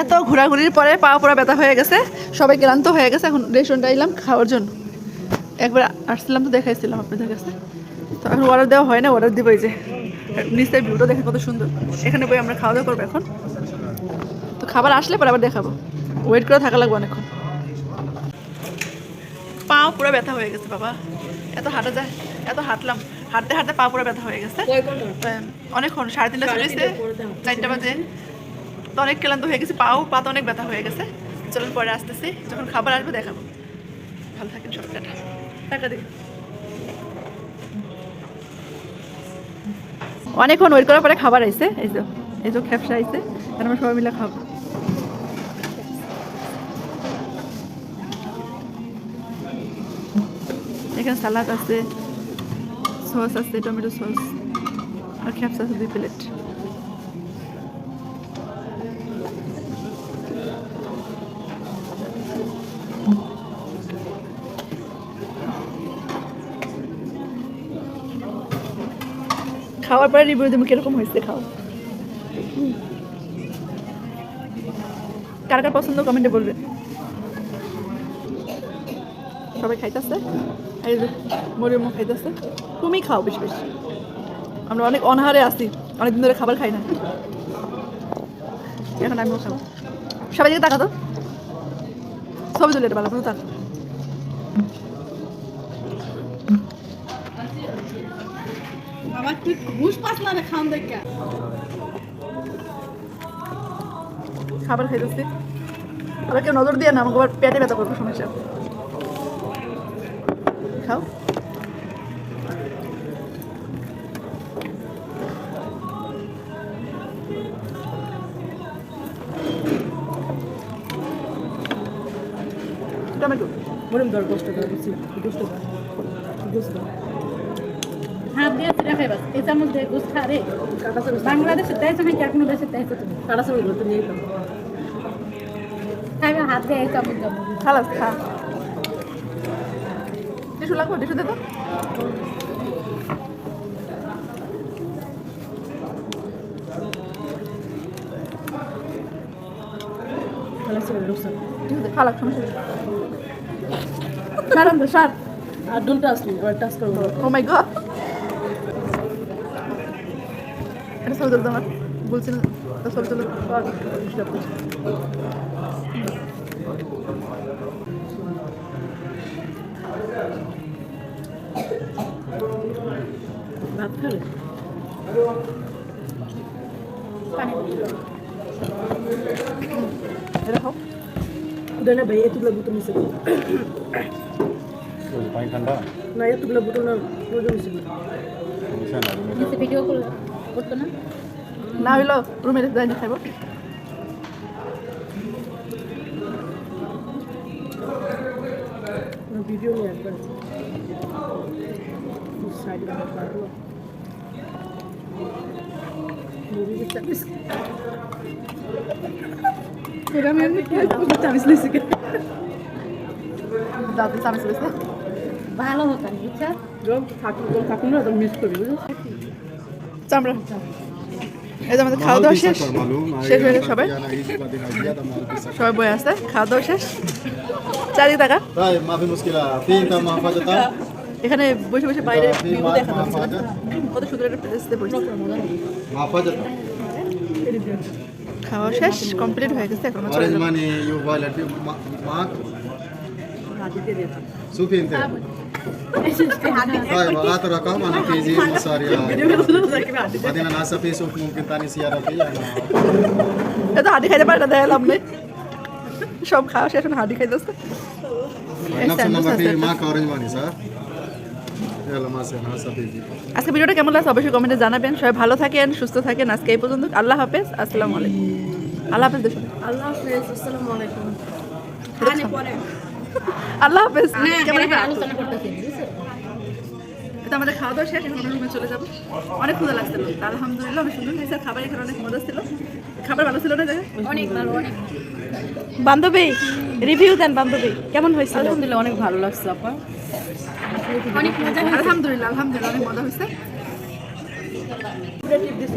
এত ঘোরাঘুরির পরে পা পুরা ব্যথা হয়ে গেছে। সবাই ক্লান্ত হয়ে গেছে এখন রেস্টুরেন্টে এলাম খাওয়ার জন্য। একবার আসছিলাম তো দেখাইছিলাম আপনাদের কাছে। তো এখন অর্ডার দেওয়া হয় না অর্ডার দিব এই যে। নিচের ভিউটা দেখে কত সুন্দর। এখানে বই আমরা খাওয়া দাওয়া করব এখন। তো খাবার আসলে পরে আবার দেখাবো। ওয়েট করে থাকা লাগবে অনেকক্ষণ। পাও পুরো ব্যথা হয়ে গেছে বাবা। এত হাঁটা যায় এত হাঁটলাম। হাঁটতে হাঁটতে পা পুরো ব্যথা হয়ে গেছে। অনেকক্ষণ সাড়ে তিনটা চলেছে চারটা বাজে। তো অনেক ক্লান্ত হয়ে গেছে, পাও, পা তো অনেক ব্যথা হয়ে গেছে। চলুন পরে আসতেছি, যখন খাবার আসবে দেখাবো। ভালো থাকেন সব টাটা। টাকা দিন অনেকক্ষণ ওয়েট করার পরে খাবার আইছে, এই যে, এই খেপসা আইছে এখন আমরা সবাই মিলে খাব। এখানে সালাদ আছে, সস আছে, টমেটো সস, আর খেপসা আছে দুই প্লেট। খাওয়ার পরে রিভিউ দেবো কীরকম হয়েছে খাওয়া কার কার পছন্দ কমেন্টে বলবে সবাই খাইতেছে? এই মরিয়মও খাইতেছে। তুমি খাও বেশি বেশি। আমরা অনেক অনাহারে আছি, অনেকদিন ধরে খাবার খাই না। এখন আমিও খাব। সবাই দিকে তাকাতো। তুলে এটা ভালো তাকাতো তুই ঘুষ পাস না রে খান দেখা। খাবার খাইতেছি। আবার কেউ নজর দিয়ে না আমাকে আবার পেটে ব্যথা করব সমস্যা। খাও। টমেটো। মরম দর কষ্ট করে বুঝছি কষ্ট হাত দিয়ে চিরা খাইবাস এই চামচ ঘুষ খা রে বাংলাদেশে দেশে তাই তো কাটা সময় ঘুরতে নিয়ে যেতাম খাইবা হাত দিয়ে এই চামচ খালাস খা। টিসু লাগবে টিসু দে তো। টিসু দে খালাক সমস্যা ম্যাডাম তো স্যার আর ডুলটা আসলি এবার টাচ করব। ও মাই গড এটা ছবি তুলতে আমার বলছি না তো ছবি তুলে ভাত খাবে? উদয় না ভাই এতগুলো বুতো নিছে। না এতগুলো বুতো না রোজ নিছে। ভিডিও করতো না? না হইল রুমে যাইনি খাইব। ভিডিও নিয়ে একবার। সাইড কাটলো মুভি দেখতে এরা আমি এমনি কি চাবিস নিছি দাদু চামিচ ভালো হতো যখন থাকুন থাকুন মিস করি তো আমরা এই আমাদের খাওয়া দাওয়া শেষ। শেষ হয়ে গেছে সবাই। সবাই বয়ে আসতে খাওয়া দাওয়া শেষ। চারি টাকা এখানে বসে বসে বাইরে কত সুন্দর একটা প্লেসে খাওয়া শেষ কমপ্লিট হয়ে গেছে এখন চলে যাবে। يو فايلت في ما- معك شوفي انت طيب هات الرقم انا في زي مصاري بعدين انا هسه في سوق ممكن ثاني سيارة في انا এটা হাঁটি খাইতে পারে না দেখা লাভ নেই সব খাওয়া শেষ এখন হাঁটি খাইতেছে نفس النمبر في معك اورنج ماني صح؟ يلا مع السلامة هسه في زي আজকে ভিডিওটা কেমন লাগছে অবশ্যই কমেন্টে জানাবেন সবাই ভালো থাকেন সুস্থ থাকেন আজকে এই পর্যন্ত আল্লাহ হাফেজ আসসালামু আলাইকুম আল্লাহ হাফেজ দেশ আল্লাহ হাফেজ আসসালামু আলাইকুম খানে পরে আল্লাহ হাফেজ। আলোচনা করতেছি বুঝছ আমাদের খাওয়া দাওয়া শেষ এখন আমরা রুমে চলে যাব। অনেক ক্ষুদা লাগছিল। আলহামদুলিল্লাহ অনেক সুন্দর হয়েছে। খাবার এখানে অনেক মজা ছিল। খাবার ভালো ছিল না জায়গায়? অনেক ভালো অনেক বান্ধবী রিভিউ দেন বান্ধবী। কেমন হয়েছিল? আলহামদুলিল্লাহ অনেক ভালো লাগছে আপা। অনেক মজা আলহামদুলিল্লাহ আলহামদুলিল্লাহ অনেক মজা হয়েছে।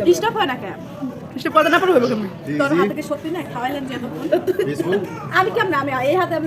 ডিস্টার্ব হয় না কেন? না কেমন? তোর জি হাতে কি সত্যি না খাওয়াইলেন যে আমি কেমন? আমি এই হাতে আমি